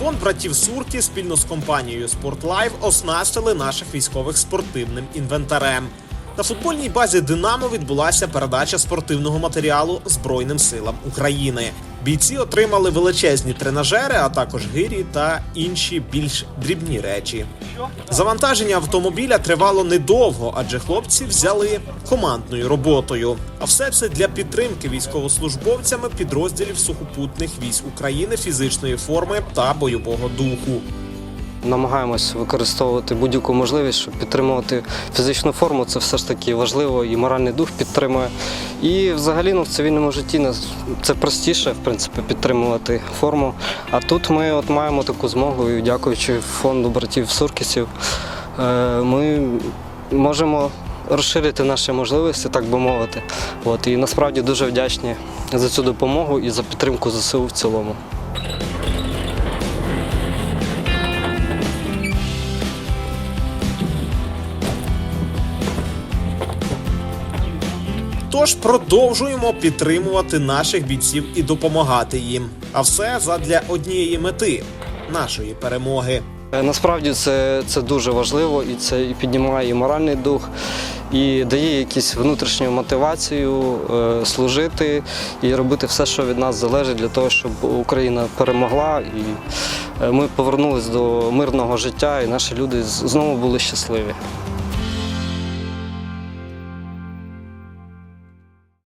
Фонд братів Сурки спільно з компанією Спортлайв оснастили наших військових спортивним інвентарем. На футбольній базі Динамо відбулася передача спортивного матеріалу Збройним силам України. Бійці отримали величезні тренажери, а також гирі та інші більш дрібні речі. Завантаження автомобіля тривало недовго, адже хлопці взяли командною роботою. А все це для підтримки військовослужбовцями підрозділів сухопутних військ України фізичної форми та бойового духу. Намагаємось використовувати будь-яку можливість, щоб підтримувати фізичну форму. Це все ж таки важливо і моральний дух підтримує. І взагалі ну, в цивільному житті це простіше, в принципі, підтримувати форму. А тут ми от маємо таку змогу, і дякуючи фонду братів Суркісів, е, ми можемо розширити наші можливості, так би мовити. От, і насправді дуже вдячні за цю допомогу і за підтримку ЗСУ в цілому. Тож продовжуємо підтримувати наших бійців і допомагати їм. А все задля однієї мети нашої перемоги. Е, Насправді це, це дуже важливо і це і піднімає і моральний дух, і дає якусь внутрішню мотивацію е, служити і робити все, що від нас залежить, для того, щоб Україна перемогла і е, ми повернулись до мирного життя, і наші люди знову були щасливі.